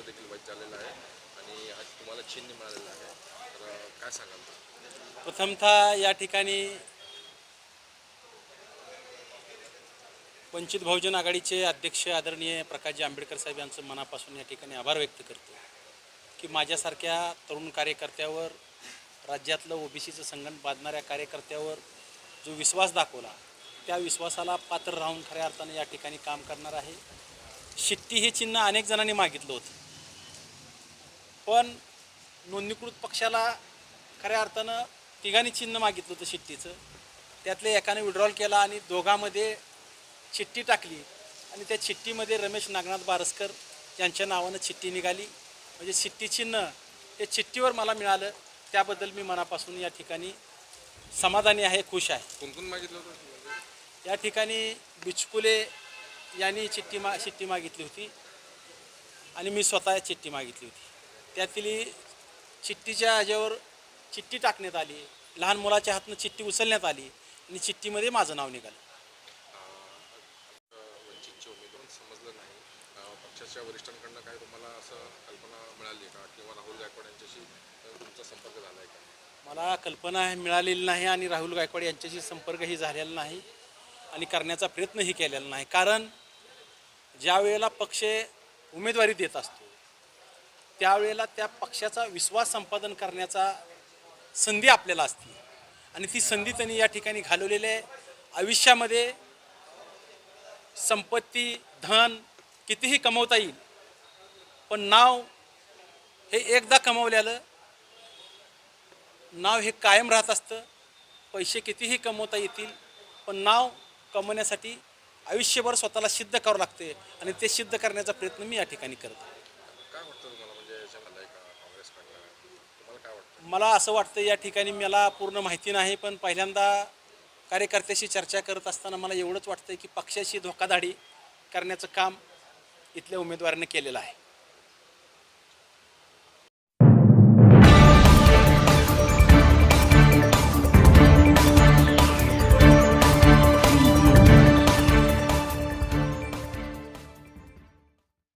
झालेला आहे आणि आज तुम्हाला चिन्ह मिळालेलं आहे. तर काय सांगाल? प्रथमतः या ठिकाणी वंचित बहुजन आघाडीचे अध्यक्ष आदरणीय प्रकाशजी आंबेडकर साहेब यांचं मनापासून या ठिकाणी आभार व्यक्त करतो की माझ्यासारख्या तरुण कार्यकर्त्यावर राज्यातलं ओबीसीचं संगठन बांधणाऱ्या कार्यकर्त्यावर जो विश्वास दाखवला त्या विश्वासाला पात्र राहून खऱ्या अर्थानं या ठिकाणी काम करणार आहे. शिट्टी हे चिन्ह अनेक जणांनी मागितलं होतं. पण नोंदणीकृत पक्षाला खऱ्या अर्थानं तिघांनी चिन्ह मागितलं होतं चिठ्ठीचं त्यातले एकाने विड्रॉल केला आणि दोघांमध्ये चिठ्ठी टाकली. आणि त्या चिठ्ठीमध्ये रमेश नागनाथ बारसकर यांच्या नावानं चिठ्ठी निघाली. म्हणजे चिठ्ठी चिन्ह हे चिठ्ठीवर मला मिळालं. त्याबद्दल मी मनापासून या ठिकाणी समाधानी आहे खुश आहे. कोण कोण मागितलं होतं? या ठिकाणी बिचकुले यांनी चिठ्ठी मा चिठ्ठी मागितली होती. आणि मी स्वतः चिठ्ठी मागितली होती. त्यातील चिठ्ठीच्या ह्याच्यावर चिठ्ठी टाकण्यात आली. लहान मुलाच्या हातनं चिठ्ठी उचलण्यात आली आणि चिठ्ठीमध्ये माझं नाव निघालं. अ, वंचितचे उमेदवार समजलं नाही. अ, पक्षाच्या वरिष्ठांकडनं काय तुम्हाला असं कल्पना मिळाली का? किंवा राहुल गायकवाड यांच्याशी अ, तुमचा संपर्क झाला आहे का? मला कल्पना मिळालेली नाही आणि राहुल गायकवाड यांच्याशी संपर्कही झालेला नाही आणि करण्याचा प्रयत्नही केलेला नाही. कारण ज्या वेळेला पक्ष उमेदवारी देत असतो त्यावेळेला त्या पक्षाचा विश्वास संपादन करण्याचा संधी आपल्याला असते. आणि ती संधी त्यांनी या ठिकाणी घालवलेली आहे. आयुष्यामध्ये संपत्ती धन कितीही कमवता येईल पण नाव हे एकदा कमवल्यालं नाव हे कायम राहत असतं. पैसे कितीही कमवता येतील पण नाव कमवण्यासाठी आयुष्यभर स्वतःला सिद्ध करावं लागते आणि ते सिद्ध करण्याचा प्रयत्न मी या ठिकाणी करतो काय वाटतं तुम्हाला? म्हणजे आहे का तुम्हाला काय वाटतं? मला असं वाटतं या ठिकाणी मला पूर्ण माहिती नाही पण पहिल्यांदा कार्यकर्त्याशी चर्चा करत असताना मला एवढंच वाटतं की पक्षाशी धोकाधाडी करण्याचं काम इथल्या उमेदवाराने केलेलं आहे.